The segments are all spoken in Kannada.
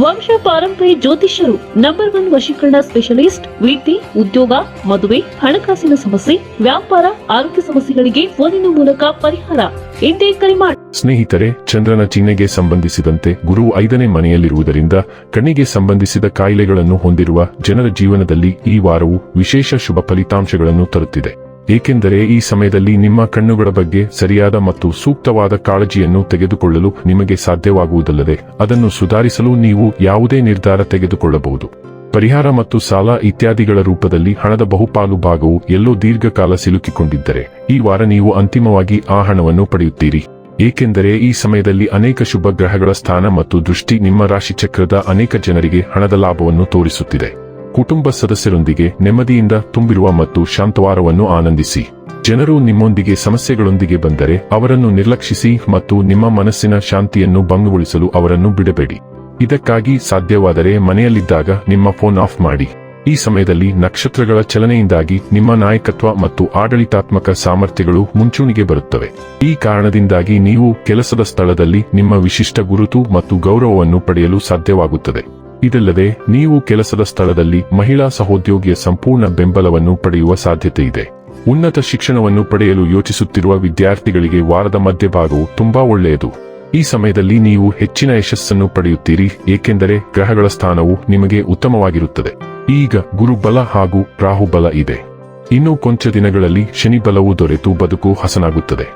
ವಂಶ ಪಾರಂಪರ್ಯ ಜ್ಯೋತಿಷ್ಯರು ನಂಬರ್ ಒನ್ ವಶೀಕರಣ ಸ್ಪೆಷಲಿಸ್ಟ್ ವೀತಿ ಉದ್ಯೋಗ, ಮದುವೆ, ಹಣಕಾಸಿನ ಸಮಸ್ಯೆ, ವ್ಯಾಪಾರ, ಆರೋಗ್ಯ ಸಮಸ್ಯೆಗಳಿಗೆ ಫೋನಿನ ಮೂಲಕ ಪರಿಹಾರ. ಎಂದೇ ಕರೆ ಮಾಡಿ ಸ್ನೇಹಿತರೆ, ಚಂದ್ರನ ಚಿಹ್ನೆಗೆ ಸಂಬಂಧಿಸಿದಂತೆ ಗುರು ಐದನೇ ಮನೆಯಲ್ಲಿರುವುದರಿಂದ ಕಣ್ಣಿಗೆ ಸಂಬಂಧಿಸಿದ ಕಾಯಿಲೆಗಳನ್ನು ಹೊಂದಿರುವ ಜನರ ಜೀವನದಲ್ಲಿ ಈ ವಾರವು ವಿಶೇಷ ಶುಭ ಫಲಿತಾಂಶಗಳನ್ನು ತರುತ್ತಿದೆ. ಏಕೆಂದರೆ ಈ ಸಮಯದಲ್ಲಿ ನಿಮ್ಮ ಕಣ್ಣುಗಳ ಬಗ್ಗೆ ಸರಿಯಾದ ಮತ್ತು ಸೂಕ್ತವಾದ ಕಾಳಜಿಯನ್ನು ತೆಗೆದುಕೊಳ್ಳಲು ನಿಮಗೆ ಸಾಧ್ಯವಾಗುವುದಲ್ಲದೆ ಅದನ್ನು ಸುಧಾರಿಸಲು ನೀವು ಯಾವುದೇ ನಿರ್ಧಾರ ತೆಗೆದುಕೊಳ್ಳಬಹುದು. ಪರಿಹಾರ ಮತ್ತು ಸಾಲ ಇತ್ಯಾದಿಗಳ ರೂಪದಲ್ಲಿ ಹಣದ ಬಹುಪಾಲು ಭಾಗವು ಎಲ್ಲೋ ದೀರ್ಘಕಾಲ ಸಿಲುಕಿಕೊಂಡಿದ್ದರೆ ಈ ವಾರ ನೀವು ಅಂತಿಮವಾಗಿ ಆ ಹಣವನ್ನು ಪಡೆಯುತ್ತೀರಿ. ಏಕೆಂದರೆ ಈ ಸಮಯದಲ್ಲಿ ಅನೇಕ ಶುಭ ಗ್ರಹಗಳ ಸ್ಥಾನ ಮತ್ತು ದೃಷ್ಟಿ ನಿಮ್ಮ ರಾಶಿಚಕ್ರದ ಅನೇಕ ಜನರಿಗೆ ಹಣದ ಲಾಭವನ್ನು ತೋರಿಸುತ್ತಿದೆ. ಕುಟುಂಬ ಸದಸ್ಯರೊಂದಿಗೆ ನೆಮ್ಮದಿಯಿಂದ ತುಂಬಿರುವ ಮತ್ತು ಶಾಂತವಾರವನ್ನು ಆನಂದಿಸಿ. ಜನರು ನಿಮ್ಮೊಂದಿಗೆ ಸಮಸ್ಯೆಗಳೊಂದಿಗೆ ಬಂದರೆ ಅವರನ್ನು ನಿರ್ಲಕ್ಷಿಸಿ ಮತ್ತು ನಿಮ್ಮ ಮನಸ್ಸಿನ ಶಾಂತಿಯನ್ನು ಭಂಗಗೊಳಿಸಲು ಅವರನ್ನು ಬಿಡಬೇಡಿ. ಇದಕ್ಕಾಗಿ ಸಾಧ್ಯವಾದರೆ ಮನೆಯಲ್ಲಿದ್ದಾಗ ನಿಮ್ಮ ಫೋನ್ ಆಫ್ ಮಾಡಿ. ಈ ಸಮಯದಲ್ಲಿ ನಕ್ಷತ್ರಗಳ ಚಲನೆಯಿಂದಾಗಿ ನಿಮ್ಮ ನಾಯಕತ್ವ ಮತ್ತು ಆಡಳಿತಾತ್ಮಕ ಸಾಮರ್ಥ್ಯಗಳು ಮುಂಚೂಣಿಗೆ ಬರುತ್ತವೆ. ಈ ಕಾರಣದಿಂದಾಗಿ ನೀವು ಕೆಲಸದ ಸ್ಥಳದಲ್ಲಿ ನಿಮ್ಮ ವಿಶಿಷ್ಟ ಗುರುತು ಮತ್ತು ಗೌರವವನ್ನು ಪಡೆಯಲು ಸಾಧ್ಯವಾಗುತ್ತದೆ. ಇದಲ್ಲದೆ ನೀವು ಕೆಲಸದ ಸ್ಥಳದಲ್ಲಿ ಮಹಿಳಾ ಸಹೋದ್ಯೋಗಿಯ ಸಂಪೂರ್ಣ ಬೆಂಬಲವನ್ನು ಪಡೆಯುವ ಸಾಧ್ಯತೆ ಇದೆ ಉನ್ನತ ಶಿಕ್ಷಣವನ್ನು ಪಡೆಯಲು ಯೋಚಿಸುತ್ತಿರುವ ವಿದ್ಯಾರ್ಥಿಗಳಿಗೆ ವಾರದ ಮಧ್ಯಭಾಗವು ತುಂಬಾ ಒಳ್ಳೆಯದು. ಈ ಸಮಯದಲ್ಲಿ ನೀವು ಹೆಚ್ಚಿನ ಯಶಸ್ಸನ್ನು ಪಡೆಯುತ್ತೀರಿ, ಏಕೆಂದರೆ ಗ್ರಹಗಳ ಸ್ಥಾನವು ನಿಮಗೆ ಉತ್ತಮವಾಗಿರುತ್ತದೆ. ಈಗ ಗುರುಬಲ ಹಾಗೂ ರಾಹುಬಲ ಇದೆ. ಇನ್ನೂ ಕೊಂಚ ದಿನಗಳಲ್ಲಿ ಶನಿಬಲವು ದೊರೆತು ಬದುಕು ಹಸನಾಗುತ್ತದೆ.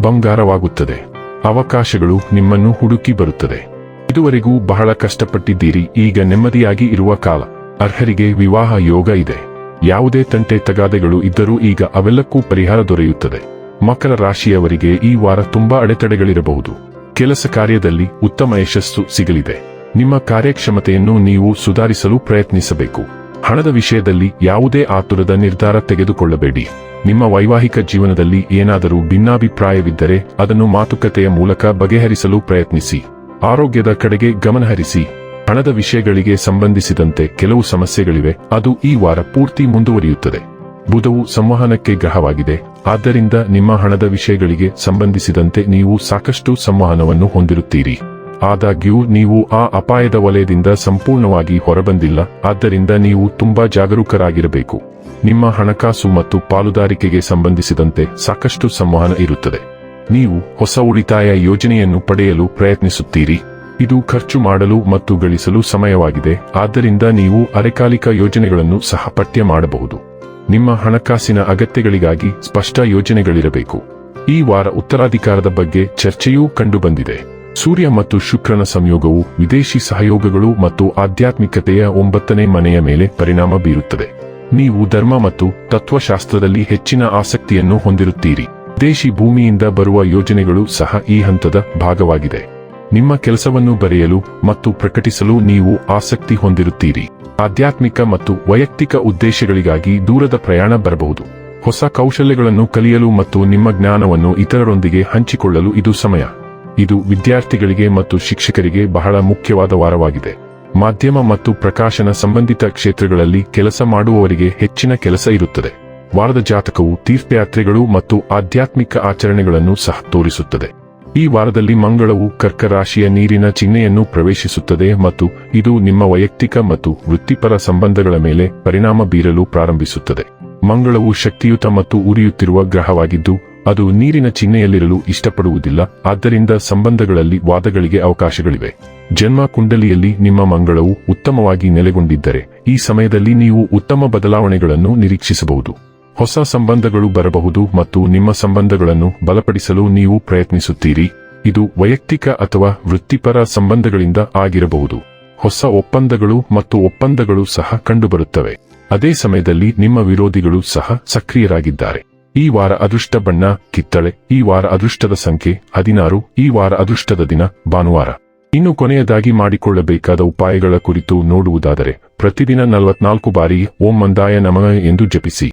ಬಂಗಾರವಾಗುತ್ತದೆ. ಅವಕಾಶಗಳು ನಿಮ್ಮನ್ನು ಹುಡುಕಿ ಬರುತ್ತದೆ. ಇದುವರೆಗೂ ಬಹಳ ಕಷ್ಟಪಟ್ಟಿದ್ದೀರಿ, ಈಗ ನೆಮ್ಮದಿಯಾಗಿ ಇರುವ ಕಾಲ. ಅರ್ಹರಿಗೆ ವಿವಾಹ ಯೋಗ ಇದೆ. ಯಾವುದೇ ತಂಟೆ ತಗಾದೆಗಳು ಇದ್ದರೂ ಈಗ ಅವೆಲ್ಲಕ್ಕೂ ಪರಿಹಾರ ದೊರೆಯುತ್ತದೆ. ಮಕರ ರಾಶಿಯವರಿಗೆ ಈ ವಾರ ತುಂಬಾ ಅಡೆತಡೆಗಳಿರಬಹುದು. ಕೆಲಸ ಕಾರ್ಯದಲ್ಲಿ ಉತ್ತಮ ಯಶಸ್ಸು ಸಿಗಲಿದೆ. ನಿಮ್ಮ ಕಾರ್ಯಕ್ಷಮತೆಯನ್ನು ನೀವು ಸುಧಾರಿಸಲು ಪ್ರಯತ್ನಿಸಬೇಕು. ಹಣದ ವಿಷಯದಲ್ಲಿ ಯಾವುದೇ ಆತುರದ ನಿರ್ಧಾರ ತೆಗೆದುಕೊಳ್ಳಬೇಡಿ. ನಿಮ್ಮ ವೈವಾಹಿಕ ಜೀವನದಲ್ಲಿ ಏನಾದರೂ ಭಿನ್ನಾಭಿಪ್ರಾಯವಿದ್ದರೆ ಅದನ್ನು ಮಾತುಕತೆಯ ಮೂಲಕ ಬಗೆಹರಿಸಲು ಪ್ರಯತ್ನಿಸಿ. ಆರೋಗ್ಯದ ಕಡೆಗೆ ಗಮನಹರಿಸಿ ಹಣದ ವಿಷಯಗಳಿಗೆ ಸಂಬಂಧಿಸಿದಂತೆ ಕೆಲವು ಸಮಸ್ಯೆಗಳಿವೆ, ಅದು ಈ ವಾರ ಪೂರ್ತಿ ಮುಂದುವರಿಯುತ್ತದೆ. ಬುಧವು ಸಂವಹನಕ್ಕೆ ಗ್ರಹವಾಗಿದೆ, ಆದ್ದರಿಂದ ನಿಮ್ಮ ಹಣದ ವಿಷಯಗಳಿಗೆ ಸಂಬಂಧಿಸಿದಂತೆ ನೀವು ಸಾಕಷ್ಟು ಸಂವಹನವನ್ನು ಹೊಂದಿರುತ್ತೀರಿ. ಆದಾಗ್ಯೂ, ನೀವು ಆ ಅಪಾಯದ ವಲಯದಿಂದ ಸಂಪೂರ್ಣವಾಗಿ ಹೊರಬಂದಿಲ್ಲ, ಆದ್ದರಿಂದ ನೀವು ತುಂಬಾ ಜಾಗರೂಕರಾಗಿರಬೇಕು. ನಿಮ್ಮ ಹಣಕಾಸು ಮತ್ತು ಪಾಲುದಾರಿಕೆಗೆ ಸಂಬಂಧಿಸಿದಂತೆ ಸಾಕಷ್ಟು ಸಂವಹನ ಇರುತ್ತದೆ. ನೀವು ಹೊಸ ಉಳಿತಾಯ ಯೋಜನೆಯನ್ನು ಪಡೆಯಲು ಪ್ರಯತ್ನಿಸುತ್ತೀರಿ. ಇದು ಖರ್ಚು ಮಾಡಲು ಮತ್ತು ಗಳಿಸಲು ಸಮಯವಾಗಿದೆ. ಆದ್ದರಿಂದ ನೀವು ಅರೆಕಾಲಿಕ ಯೋಜನೆಗಳನ್ನು ಸಹ ಪಠ್ಯ ಮಾಡಬಹುದು. ನಿಮ್ಮ ಹಣಕಾಸಿನ ಅಗತ್ಯಗಳಿಗಾಗಿ ಸ್ಪಷ್ಟ ಯೋಜನೆಗಳಿರಬೇಕು. ಈ ವಾರ ಉತ್ತರಾಧಿಕಾರದ ಬಗ್ಗೆ ಚರ್ಚೆಯೂ ಕಂಡುಬಂದಿದೆ. ಸೂರ್ಯ ಮತ್ತು ಶುಕ್ರನ ಸಂಯೋಗವು ವಿದೇಶಿ ಸಹಯೋಗಗಳು ಮತ್ತು ಆಧ್ಯಾತ್ಮಿಕತೆಯ ಒಂಬತ್ತನೇ ಮನೆಯ ಮೇಲೆ ಪರಿಣಾಮ ಬೀರುತ್ತದೆ. ನೀವು ಧರ್ಮ ಮತ್ತು ತತ್ವಶಾಸ್ತ್ರದಲ್ಲಿ ಹೆಚ್ಚಿನ ಆಸಕ್ತಿಯನ್ನು ಹೊಂದಿರುತ್ತೀರಿ. ವಿದೇಶಿ ಭೂಮಿಯಿಂದ ಬರುವ ಯೋಜನೆಗಳು ಸಹ ಈ ಹಂತದ ಭಾಗವಾಗಿದೆ. ನಿಮ್ಮ ಕೆಲಸವನ್ನು ಬರೆಯಲು ಮತ್ತು ಪ್ರಕಟಿಸಲು ನೀವು ಆಸಕ್ತಿ ಹೊಂದಿರುತ್ತೀರಿ. ಆಧ್ಯಾತ್ಮಿಕ ಮತ್ತು ವೈಯಕ್ತಿಕ ಉದ್ದೇಶಗಳಿಗಾಗಿ ದೂರದ ಪ್ರಯಾಣ ಬರಬಹುದು. ಹೊಸ ಕೌಶಲ್ಯಗಳನ್ನು ಕಲಿಯಲು ಮತ್ತು ನಿಮ್ಮ ಜ್ಞಾನವನ್ನು ಇತರರೊಂದಿಗೆ ಹಂಚಿಕೊಳ್ಳಲು ಇದು ಸಮಯ. ಇದು ವಿದ್ಯಾರ್ಥಿಗಳಿಗೆ ಮತ್ತು ಶಿಕ್ಷಕರಿಗೆ ಬಹಳ ಮುಖ್ಯವಾದ ವಾರವಾಗಿದೆ. ಮಾಧ್ಯಮ ಮತ್ತು ಪ್ರಕಾಶನ ಸಂಬಂಧಿತ ಕ್ಷೇತ್ರಗಳಲ್ಲಿ ಕೆಲಸ ಮಾಡುವವರಿಗೆ ಹೆಚ್ಚಿನ ಕೆಲಸ ಇರುತ್ತದೆ. ವಾರದ ಜಾತಕವು ತೀರ್ಥಯಾತ್ರೆಗಳು ಮತ್ತು ಆಧ್ಯಾತ್ಮಿಕ ಆಚರಣೆಗಳನ್ನು ಸಹ ತೋರಿಸುತ್ತದೆ. ಈ ವಾರದಲ್ಲಿ ಮಂಗಳವು ಕರ್ಕ ರಾಶಿಯ ನೀರಿನ ಚಿಹ್ನೆಯನ್ನು ಪ್ರವೇಶಿಸುತ್ತದೆ ಮತ್ತು ಇದು ನಿಮ್ಮ ವೈಯಕ್ತಿಕ ಮತ್ತು ವೃತ್ತಿಪರ ಸಂಬಂಧಗಳ ಮೇಲೆ ಪರಿಣಾಮ ಬೀರಲು ಪ್ರಾರಂಭಿಸುತ್ತದೆ. ಮಂಗಳವು ಶಕ್ತಿಯುತ ಮತ್ತು ಉರಿಯುತ್ತಿರುವ ಗ್ರಹವಾಗಿದ್ದು, ಅದು ನೀರಿನ ಚಿಹ್ನೆಯಲ್ಲಿರಲು ಇಷ್ಟಪಡುವುದಿಲ್ಲ, ಆದ್ದರಿಂದ ಸಂಬಂಧಗಳಲ್ಲಿ ವಾದಗಳಿಗೆ ಅವಕಾಶಗಳಿವೆ. ಜನ್ಮ ಕುಂಡಲಿಯಲ್ಲಿ ನಿಮ್ಮ ಮಂಗಳವು ಉತ್ತಮವಾಗಿ ನೆಲೆಗೊಂಡಿದ್ದರೆ, ಈ ಸಮಯದಲ್ಲಿ ನೀವು ಉತ್ತಮ ಬದಲಾವಣೆಗಳನ್ನು ನಿರೀಕ್ಷಿಸಬಹುದು. ಹೊಸ ಸಂಬಂಧಗಳು ಬರಬಹುದು ಮತ್ತು ನಿಮ್ಮ ಸಂಬಂಧಗಳನ್ನು ಬಲಪಡಿಸಲು ನೀವು ಪ್ರಯತ್ನಿಸುತ್ತೀರಿ. ಇದು ವೈಯಕ್ತಿಕ ಅಥವಾ ವೃತ್ತಿಪರ ಸಂಬಂಧಗಳಿಂದ ಆಗಿರಬಹುದು. ಹೊಸ ಒಪ್ಪಂದಗಳು ಮತ್ತು ಒಪ್ಪಂದಗಳು ಸಹ ಕಂಡುಬರುತ್ತವೆ. ಅದೇ ಸಮಯದಲ್ಲಿ ನಿಮ್ಮ ವಿರೋಧಿಗಳು ಸಹ ಸಕ್ರಿಯರಾಗಿದ್ದಾರೆ. ಈ ವಾರ ಅದೃಷ್ಟ ಬಣ್ಣ, ಕಿತ್ತಳೆ, ಈ ವಾರ ಅದೃಷ್ಟದ ಸಂಖ್ಯೆ, ಹದಿನಾರು, ಈ ವಾರ ಅದೃಷ್ಟದ ದಿನ, ಭಾನುವಾರ. ಇನ್ನು ಕೊನೆಯದಾಗಿ ಮಾಡಿಕೊಳ್ಳಬೇಕಾದ ಉಪಾಯಗಳ ಕುರಿತು ನೋಡುವುದಾದರೆ, ಪ್ರತಿದಿನ ನಲವತ್ನಾಲ್ಕು ಬಾರಿ ಓಂ ಮಂದಾಯ ನಮಃ ಎಂದು ಜಪಿಸಿ.